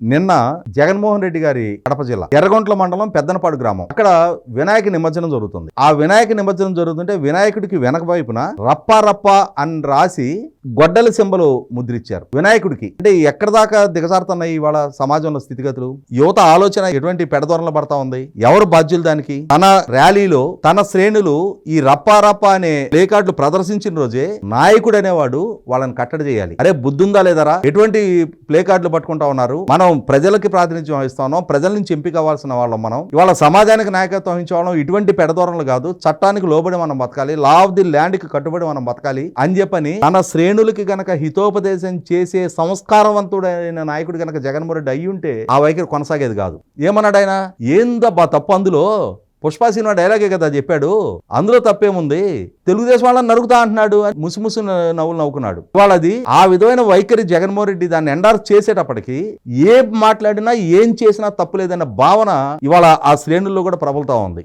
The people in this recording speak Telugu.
నిన్న జగన్మోహన్ రెడ్డి గారి కడప జిల్లా ఎర్రగొంట్ల మండలం పెద్దనపాడు గ్రామం. అక్కడ వినాయక నిమజ్జనం జరుగుతుంది. ఆ వినాయక నిమజ్జనం జరుగుతుంటే వినాయకుడికి వెనక వైపున రప్ప రప్ప అని రాసి గొడ్డల సింబలు ముద్రిచ్చారు వినాయకుడికి. అంటే ఎక్కడ దాకా దిగజారుతున్నాయి ఇవాళ సమాజంలో స్థితిగతులు? యువత ఆలోచన ఎటువంటి పెడదోరణలు పడతా ఉంది? ఎవరు బాధ్యులు దానికి? తన ర్యాలీలో తన శ్రేణులు ఈ రప్ప రప్ప అనే ప్లేకార్డులు ప్రదర్శించిన రోజే నాయకుడు అనేవాడు వాళ్ళని కట్టడి చేయాలి. అరే బుద్ధుందా లేదరా ఎటువంటి ప్లేకార్డులు పట్టుకుంటా ఉన్నారు? మనం ప్రజలకి ప్రాతినిధ్యం వహిస్తామో ప్రజల నుంచి ఎంపిక అవ్వాల్సిన వాళ్ళం మనం. ఇవాళ సమాజానికి నాయకత్వం వహించడం ఇటువంటి పెడదోరణలు కాదు. చట్టానికి లోబడి మనం బతకాలి. లా ఆఫ్ ది ల్యాండ్కి కట్టుబడి మనం బతకాలి అని చెప్పని తన శ్రేణులకి గనక హితోపదేశం చేసే సంస్కారవంతుడైన నాయకుడు గనక జగన్మోహన్ రెడ్డి అయ్యి ఉంటే ఆ వైఖరి కొనసాగేది కాదు. ఏమన్నాడు ఆయన ఏందబ్బా తప్పు అందులో? పుష్ప సినిమా డైలాగే కదా చెప్పాడు. అందులో తప్పేముంది? తెలుగుదేశం వాళ్ళని నరుగుతా అంటున్నాడు అని ముసుముసు నవ్వులు నవ్వుకున్నాడు. వాళ్ళది ఆ విధమైన వైఖరి జగన్మోహన్ రెడ్డి దాన్ని ఎండార్ చేసేటప్పటికి ఏం మాట్లాడినా ఏం చేసినా తప్పులేదన్న భావన ఇవాళ ఆ శ్రేణుల్లో కూడా ప్రబలుతా ఉంది.